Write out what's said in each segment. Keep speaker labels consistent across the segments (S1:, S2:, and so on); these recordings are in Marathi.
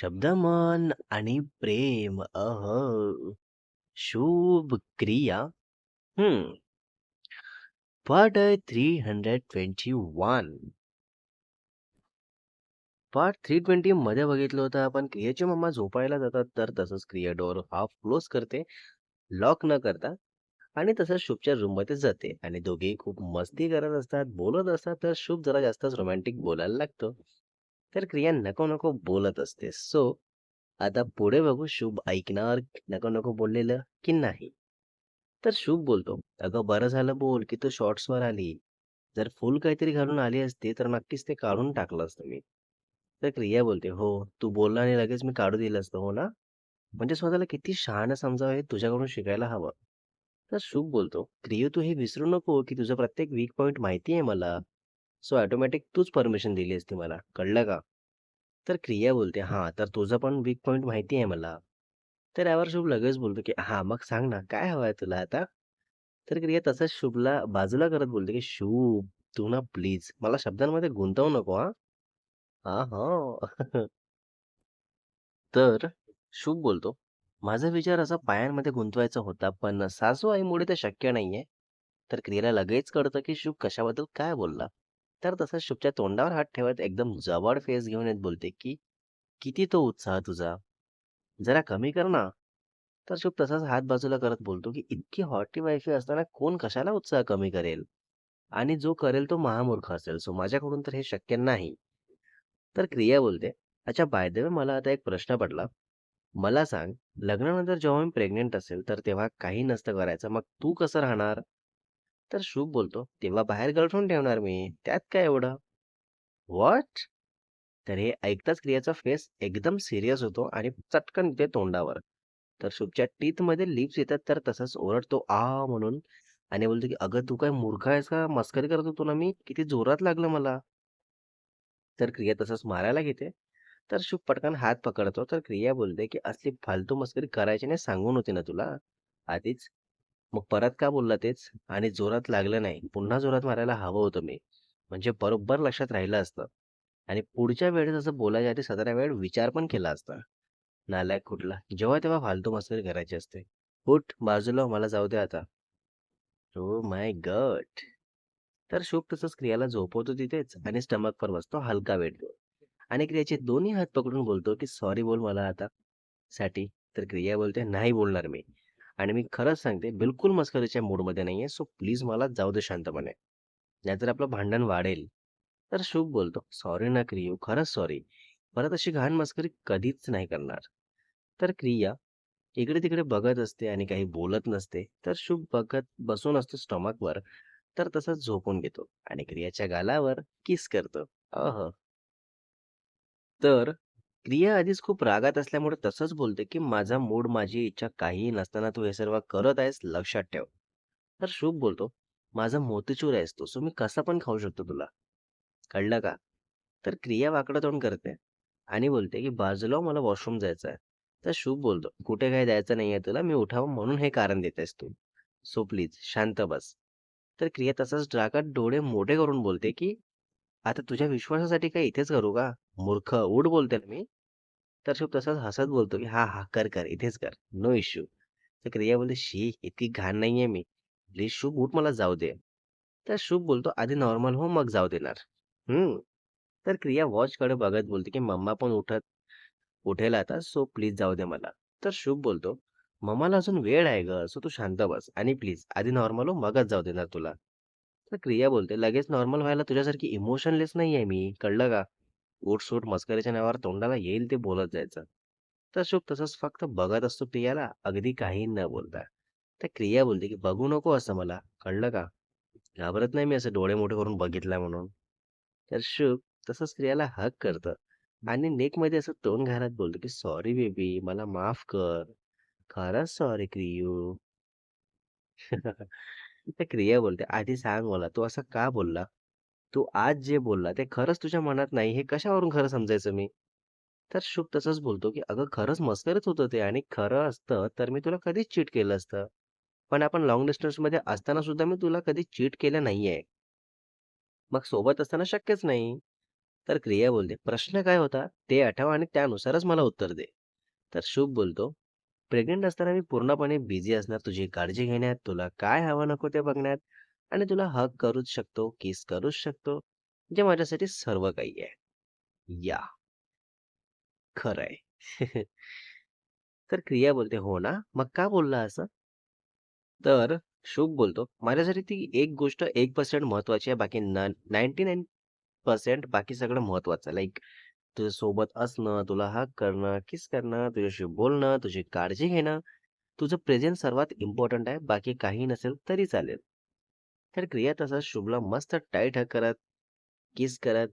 S1: शब्द, मन आणि प्रेम. अह, शुभ क्रिया. हम्म पार्ट 321. पार्ट 320 मध्ये बघितलं होतं आपण क्रियाची मम्मा झोपायला जातात, तर तसंच क्रिया डोअर हाफ क्लोज करते, लॉक न करता आणि तसंच शुभच्या रूममध्ये जाते आणि दोघेही खूप मस्ती करत असतात, बोलत असतात. तर शुभ जरा जास्तच रोमॅन्टिक बोलायला लागतो. तर क्रिया नको-नको बोलत असते. सो आता पुढे बघू शुभ ऐकणार नको-नको बोललेलं की नाही. तर शुभ बोलतो, "अगं बरं झालं बोल की तू शॉर्ट्सवर आली. जर फुल काहीतरी घालून आली असते तर नक्कीच ते काढून टाकलं असतं मी." तर क्रिया बोलते, "हो, तू बोलला आणि लगेच मी काढू दिलं असतं, हो ना? म्हणजे स्वतःला किती शहाणं समजावं हे तुझ्याकडून शिकायला हवं." तर शुभ बोलतो, "क्रिया तू हे विसरू नको की तुझा प्रत्येक वीक पॉईंट माहिती आहे मला. सो ऑटोमॅटिक तूच परमिशन दिली असती मला, कळलं का?" तर क्रिया बोलते, "हां, तर तुझा पण वीक पॉईंट माहिती आहे मला." तर यावर शुभ लगेच बोलतो, की "हां, मग सांग ना, काय हवंय तुला आता?" तर क्रिया तसंच शुभला बाजूला करत बोलते, की "शुभ, तू ना प्लीज मला शब्दांमध्ये गुंतवू नको हा हा हा तर शुभ बोलतो, "माझा विचार असा पायांमध्ये गुंतवायचा होता, पण सासू आईमुळे ते शक्य नाहीये." तर क्रियाला लगेच कळतं, की शुभ कशाबद्दल काय बोलला. तर तसंच शुभच्या तोंडावर हात ठेवत एकदम जवळ फेस घेऊन येत बोलते, की "किती तो उत्साह तुझा, जरा कमी कर ना." तर शुभ तसाच हात बाजूला करत बोलतो, की "इतकी हॉटी वायफी असताना कोण कशाला उत्साह कमी करेल? आणि जो करेल तो महामूर्ख असेल. सो माझ्याकडून तर हे शक्य नाही." तर क्रिया बोलते, "अच्छा बाय मला आता एक प्रश्न पडला. मला सांग, लग्नानंतर जेव्हा मी प्रेग्नंट असेल, तर तेव्हा काही नसतं करायचं. मग तू कसं राहणार?" तर शुभ बोलतो, "तेव्हा बाहेर गर्लफ्रेंड ठेवणार मी. त्यात काय एवढं?" "व्हॉट?" तर हे ऐकताच क्रियाचा फेस एकदम सिरियस होतो आणि चटकन येते तोंडावर. तर शुभच्या टीथमध्ये लिप्स येतात, तर तसंच ओरडतो, "आ!" म्हणून आणि बोलतो, की "अगं तू काय मूर्ख आहेस का? मस्करी करत होतो ना मी. किती जोरात लागलं मला." तर क्रिया तसंच मारायला घेते. तर शुभ पटकन हात पकडतो. तर क्रिया बोलते, की "असली फालतू मस्करी करायची नाही सांगून होती ना तुला आधीच. मग परत का बोलला तेच? आणि जोरात लागलं नाही. पुन्हा जोरात मारायला हवं होतं मी. म्हणजे बरोबर लक्षात राहिलं असतं. आणि पुढच्या वेळेस असं बोलायच्या आधी 17 वेळ विचार पण केला असता. नालायक कुठला. जेव्हा तेव्हा फालतू मस्करी करायची असते. उठ बाजूला मला जाऊ दे आता." ओ माय गट तर शुभ तसंच क्रियाला झोपवतो तिथेच आणि स्टमकवर बसतो हलका वेठतो. आणि क्रियाचे दोन्ही हात पकडून बोलतो, की "सॉरी बोल मला आता." साठी. तर क्रिया बोलते, "नाही बोलणार मी. आणि मी खरंच सांगते बिलकुल मस्करीच्या मूडमध्ये नाहीये. सो प्लीज मला जाऊ दे शांतपणे. नाहीतर आपलं भांडण वाढेल." तर शुभ बोलतो, "सॉरी ना क्रियू, खरंच सॉरी. परत अशी घाण मस्करी कधीच नाही करणार." तर क्रिया इकडे-तिकडे बघत असते आणि काही बोलत नसते. तर शुभ बघत बसून असतो स्टमकवर. तर तसंच झोपून घेतो आणि क्रियाच्या गालावर किस करतो. अह तर क्रिया आधीच खूप रागात असल्यामुळे तसंच बोलते, की "माझा मूड, माझी इच्छा काहीही नसताना तू हे सर्व करत आहेस, लक्षात ठेव." तर शुभ बोलतो, "माझा मोतीचूर आहेस तू, सो मी कसा पण खाऊ शकतो तुला. कळलं का?" तर क्रिया वाकडं तोंड करते आणि बोलते, की "बाजूला मला वॉशरूम जायचं आहे." तर शुभ बोलतो, "कुठे काही जायचं नाहीये तुला, मी उठावं म्हणून हे कारण देतेस तू. सो प्लीज शांत बस." तर क्रिया तसाच रागात डोळे मोठे करून बोलते, की "आता तुझ्या विश्वासासाठी काय इथेच करू का? मूर्ख, उठ बोलते ना मी." तर शुभ तसाच हसत बोलतो, की हा हा कर, कर. इथेच कर. No issue." तर क्रिया बोलते, "शी, इतकी घाण नाहीये मी. प्लीज शुभ उठ, मला जाऊ दे." तर शुभ बोलतो, "आधी नॉर्मल हो, मग जाऊ देणार." हम्म तर क्रिया वॉचकडे बघत बोलते, की "मम्मा पण उठत उठेल आता, सो प्लीज जाऊ दे मला." तर शुभ बोलतो, "मम्माला अजून वेळ आहे ग सो तू शांत बस आणि प्लीज आधी नॉर्मल हो, मगच जाऊ देणार तुला." तर क्रिया बोलते, "लगेच नॉर्मल व्हायला तुझ्यासारखी इमोशनलेस आहे मी, कळलं का? ओट सूट मस्करीच्या नावावर तोंडाला येईल ते बोलत जायचं." तर शुभ तसंच फक्त बघत असतो क्रियाला, अगदी काही न बोलता. तर क्रिया बोलते, की "बघू नको असं मला, कळलं का? घाबरत नाही मी असं डोळे मोठे करून बघितलं म्हणून." तर शुभ तसंच क्रियाला हक करतं आणि नेकमध्ये असं तोंड घालत बोलतो, की "सॉरी बेबी, मला माफ कर. खरंच सॉरी क्रियू." ते क्रिया बोलते, "आधी सांग मला, तू असं का बोलला? तू आज जे बोलला ते खरंच तुझ्या मनात नाही, हे कशावरून खरं समजायचं मी?" तर शुभ तसंच बोलतो, की "अगं खरंच मस्करच होतं ते आणि खरं असतं तर मी तुला कधीच चीट केलं असतं. पण आपण लॉंग डिस्टन्समध्ये असताना सुद्धा मी तुला कधी चीट केलं नाहीये. मग सोबत असताना शक्यच नाही." तर क्रिया बोलते, "प्रश्न काय होता ते आठव आणि त्यानुसारच मला उत्तर दे." तर शुभ बोलतो, "प्रेग्नंट असताना मी पूर्णपणे बिझी असणार तुझी काळजी घेण्यात, तुला काय हवं नको ते बघण्यात आणि तुला हक करूच शकतो, किस करूच शकतो, जे माझ्यासाठी सर्व काही आहे." या, खरं आहे. तर क्रिया बोलते, "हो ना? मग का बोलला असं?" तर शुभ बोलतो, "माझ्यासाठी ती एक गोष्ट एक पर्सेंट महत्वाची आहे, बाकी नाईन्टी नाईन पर्सेंट बाकी सगळं महत्त्वाचं आहे. तुझ्यासोबत असणं, तुला हा करणं, किस करणं, तुझ्याशी बोलणं, तुझी काळजी घेणं, तुझं प्रेझेंट सर्वात इम्पॉर्टंट आहे. बाकी काही नसेल तरी चालेल." तर क्रिया तसा शुभला मस्त टाईट हग करत, किस करत,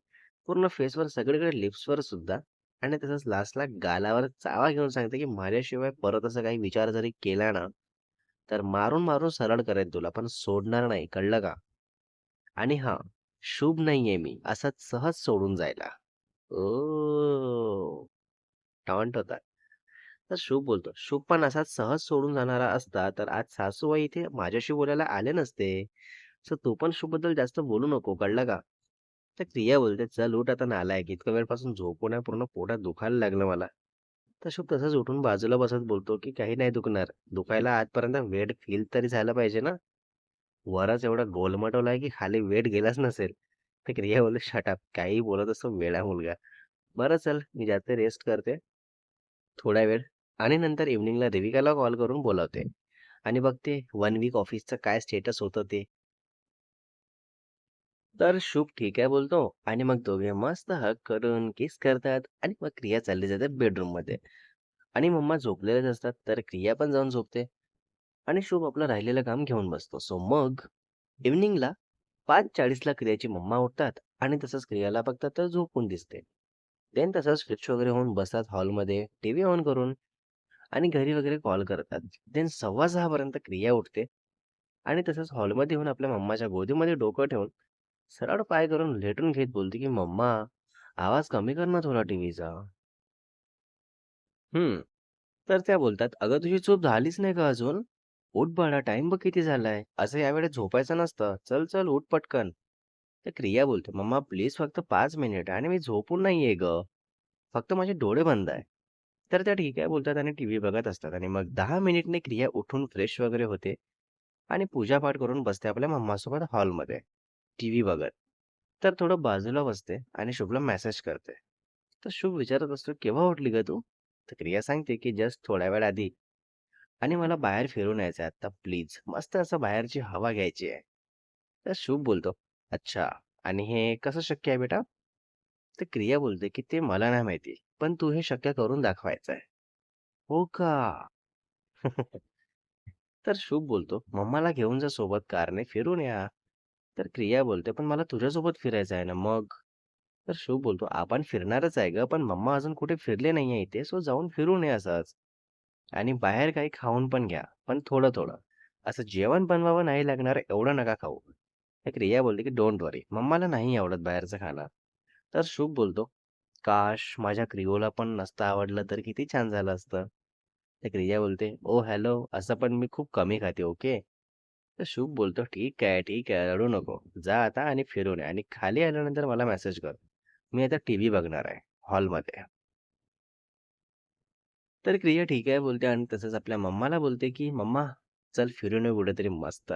S1: पूर्ण फेसवर सगळीकडे लिप्सवर सुद्धा आणि तसंच लास्टला गालावर चावा घेऊन सांगते, की "माझ्याशिवाय परत असं काही विचार जरी केला ना, तर मारून-मारून सरळ करेल तुला, पण सोडणार नाही, कळलं का? आणि हा शुभ नाहीये मी, असाच सहज सोडून जायला." ओह! टॉन्ट होता. तर शुभ बोलतो, "शुभ पण असाच सहज सोडून जाणारा असता, तर आज सासूबाई इथे माझ्याशी बोलायला आले नसते. सो तू पण शुभबद्दल जास्त बोलू नको, कळलं का?" तर क्रिया बोलते, "चल उठ आता नालायक, इतक्या वेळपासून झोपून आहे, पूर्ण पोटात दुखायला लागलं मला." तर शुभ तसंच उठून बाजूला बसत बोलतो, की "काही नाही दुखणार. दुखायला आजपर्यंत वेट फील तरी झालं पाहिजे ना? वरच एवढा गोलमटवला आहे, की खाली वेट गेलाच नसेल." तर क्रिया बोलते, शटाप काही काहीही बोलत असतो वेळा मुलगा. बरं चल, मी जाते रेस्ट करते थोडा वेळ." आणि नंतर इव्हनिंगला देविकाला कॉल करून बोलावते आणि बघते वन वीक ऑफिसचं काय स्टेटस होतं ते. तर शुभ ठीक आहे बोलतो आणि मग दोघे मस्त हक करून किस करतात आणि मग क्रिया चालली जाते बेडरूममध्ये आणि मम्मा झोपलेलेच असतात. तर क्रिया पण जाऊन झोपते आणि शुभ आपलं राहिलेलं काम घेऊन बसतो. सो मग इव्हनिंगला 5:40ला क्रियाची मम्मा उठतात आणि तसंच क्रियाला बघतात तर झोपून दिसते. देन तसंच फ्रेश वगैरे होऊन बसतात हॉलमध्ये टीव्ही ऑन करून आणि घरी वगैरे कॉल करतात. देन सव्वा सहापर्यंत क्रिया उठते आणि तसंच हॉलमध्ये येऊन आपल्या मम्माच्या गोदीमध्ये डोकं ठेवून सरळ पाय करून लेटून घेत बोलते, की "मम्मा, आवाज कमी कर ना थोडा टीव्हीचा." हम्म तर त्या बोलतात, "अगं तुझी चूप झालीच नाही का अजून? उठ बाळा, टाइम बघ किती झालाय. असं यावेळेस झोपायचं नसतं. चल, चल उठ पटकन." तर क्रिया बोलते, "मम्मा प्लीज फक्त पाच मिनिट आणि मी झोपून नाहीये ग फक्त माझे डोळे बंद आहे." तर त्या ठीक आहे बोलतात आणि टीव्ही बघत असतात आणि मग दहा मिनिटने क्रिया उठून फ्रेश वगैरे होते आणि पूजापाठ करून बसते आपल्या मम्मासोबत हॉलमध्ये टीव्ही बघत. तर थोडं बाजूला बसते आणि शुभला मेसेज करते. तर शुभ विचारत असतो, "केव्हा उठली ग तू?" तर क्रिया सांगते, की "जस्ट थोड्या वेळ आधी आणि मला बाहेर फिरून यायचं आहे आता प्लीज. मस्त असं बाहेरची हवा घ्यायची आहे." तर शुभ बोलतो, "अच्छा आणि हे कसं शक्य आहे बेटा?" तर क्रिया बोलते, की "ते मला नाही माहिती, पण तू हे शक्य करून दाखवायचं आहे." "हो का?" तर शुभ बोलतो, "मम्माला घेऊन जा सोबत कारने फिरून या." तर क्रिया बोलते, "पण मला तुझ्यासोबत फिरायचं आहे ना मग?" तर शुभ बोलतो, "आपण फिरणारच आहे ग पण मम्मा अजून कुठे फिरले नाहीये इथे, सो जाऊन फिरून ये असंच. आणि बाहेर काही खाऊन पण घ्या, पण थोडं-थोडं. असं जेवण बनवावं नाही लागणार एवढं नका खाऊ." एक क्रिया बोलते, की "डोंट वरी, मम्माला नाही आवडत बाहेरचं खाणं." तर शुभ बोलतो, "काश माझ्या क्रिओला पण नसतं आवडलं तर किती छान झालं असतं." एक क्रिया बोलते, ओ हॅलो, असं पण मी खूप कमी खाते, ओके?" तर शुभ बोलतो, "ठीक आहे, ठीक आहे, रडू नको. जा आता आणि फिरून आणि खाली आल्यानंतर मला मेसेज कर. मी आता टीव्ही बघणार आहे हॉलमध्ये." तर क्रिया ठीक आहे बोलते आणि तसंच आपल्या मम्माला बोलते, की "मम्मा, चल फिरून येऊ कुठेतरी मस्त."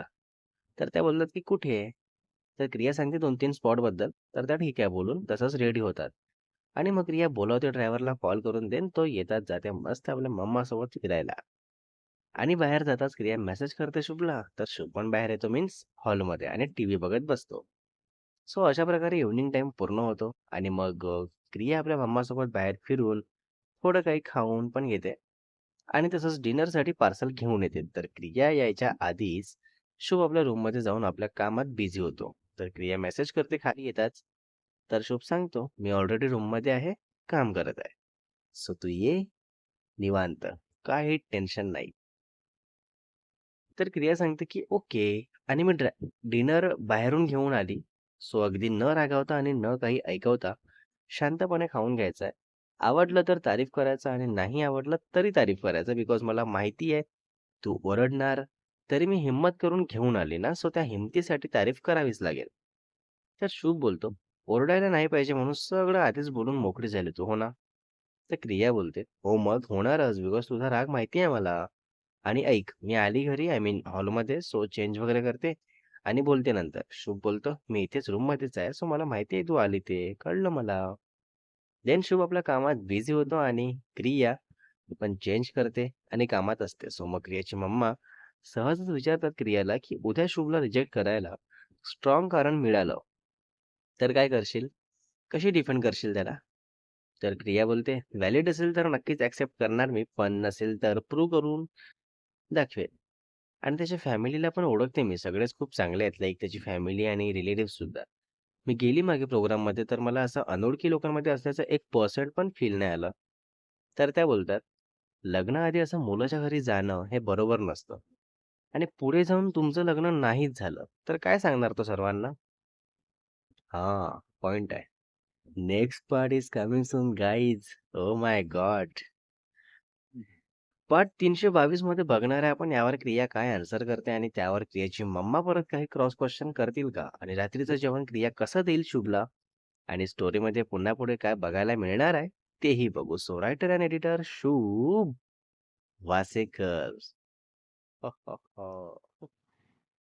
S1: तर त्या बोलतात, की "कुठे?" आहे तर क्रिया सांगते 2-3 स्पॉटबद्दल. तर त्या ठीक आहे बोलून तसंच रेडी होतात. आणि मग क्रिया बोलावते ड्रायव्हरला कॉल करून देन तो येतात जाते मस्त आपल्या मम्मासोबत फिरायला. आणि बाहेर जाताच क्रिया मेसेज करते शुभला, तर शुभ पण बाहेर येतो मीन्स हॉलमध्ये आणि टीव्ही बघत बसतो. सो अशा प्रकारे इव्हनिंग टाईम पूर्ण होतो आणि मग क्रिया आपल्या मम्मासोबत बाहेर फिरून, थोडं काही खाऊन पण घेते आणि तसंच डिनरसाठी पार्सल घेऊन येते. तर क्रिया यायच्या आधीच शुभ आपल्या रूममध्ये जाऊन आपल्या कामात बिझी होतो. तर क्रिया मेसेज करते खाली येताच. तर शुभ सांगतो, "मी ऑलरेडी रूममध्ये आहे, काम करत आहे. सो तू ये निवांत, काही टेन्शन नाही." तर क्रिया सांगते, की "ओके." आणि मी ड्रा डिनर बाहेरून घेऊन आली. सो अगदी न रागावता आणि न काही ऐकवता शांतपणे खाऊन घ्यायचं आहे. आवडलं तर तारीफ करायचं आणि नाही आवडलं तरी तारीफ करायचं. बिकॉज मला माहिती आहे तू ओरडणार, तरी मी हिम्मत करून घेऊन आली ना, सो त्या हिमतीसाठी तारीफ करावीच लागेल. तर शुभ बोलतो, ओरडायला नाही पाहिजे म्हणून सगळं आधीच बोलून मोकळी झाली तू, हो ना? तर क्रिया बोलते, "हो मग होणारच बिकॉज तुझा राग माहिती आहे मला. आणि ऐक, मी आली घरी आय मीन हॉलमध्ये सो चेंज वगैरे करते आणि बोलते नंतर." शुभ बोलतो, "मी इथेच रूममध्येच आहे. सो मला माहिती आहे तू आली ते. कळलं मला." देन शुभ आपल्या कामात बिझी होतो आणि क्रिया पण चेंज करते आणि कामात असते. सो मग क्रियाची मम्मा सहजच विचारतात क्रियाला, की "उद्या शुभला रिजेक्ट करायला स्ट्रॉंग कारण मिळालं, तर काय करशील? कशी डिफेंड करशील त्याला?" तर क्रिया बोलते, "व्हॅलिड असेल तर नक्कीच ऍक्सेप्ट करणार मी, पण नसेल तर प्रूव्ह करून दाखवेल." आणि त्याच्या फॅमिलीला पण ओळखते मी. सगळेच खूप चांगले आहेत. लाईक त्याची फॅमिली आणि रिलेटिव्ह सुद्धा. मी गेली मागे प्रोग्राममध्ये तर मला असं अनोळखी लोकांमध्ये असल्याचं एक पर्सेंट पण फील नाही आलं. तर त्या बोलतात, "लग्नाआधी असं मुलाच्या घरी जाणं हे बरोबर नसतं. आणि पुढे जाऊन तुमचं लग्न नाहीच झालं, तर काय सांगणार तो सर्वांना?" हा पॉइंट आहे. Next part is coming soon guys. Oh my god! पट तीनशे बावीसमध्ये बघणार आहे आपण यावर क्रिया काय आन्सर करते आणि त्यावर क्रियाची मम्मा परत काही क्रॉस क्वेश्चन करतील का? आणि रात्रीचं जेवण क्रिया कसं देईल शुभला? आणि स्टोरीमध्ये पुन्हा पुढे काय बघायला मिळणार आहे तेही बघू. सो रायटर अँड एडिटर शुभ वासेकर. हो, हो, हो.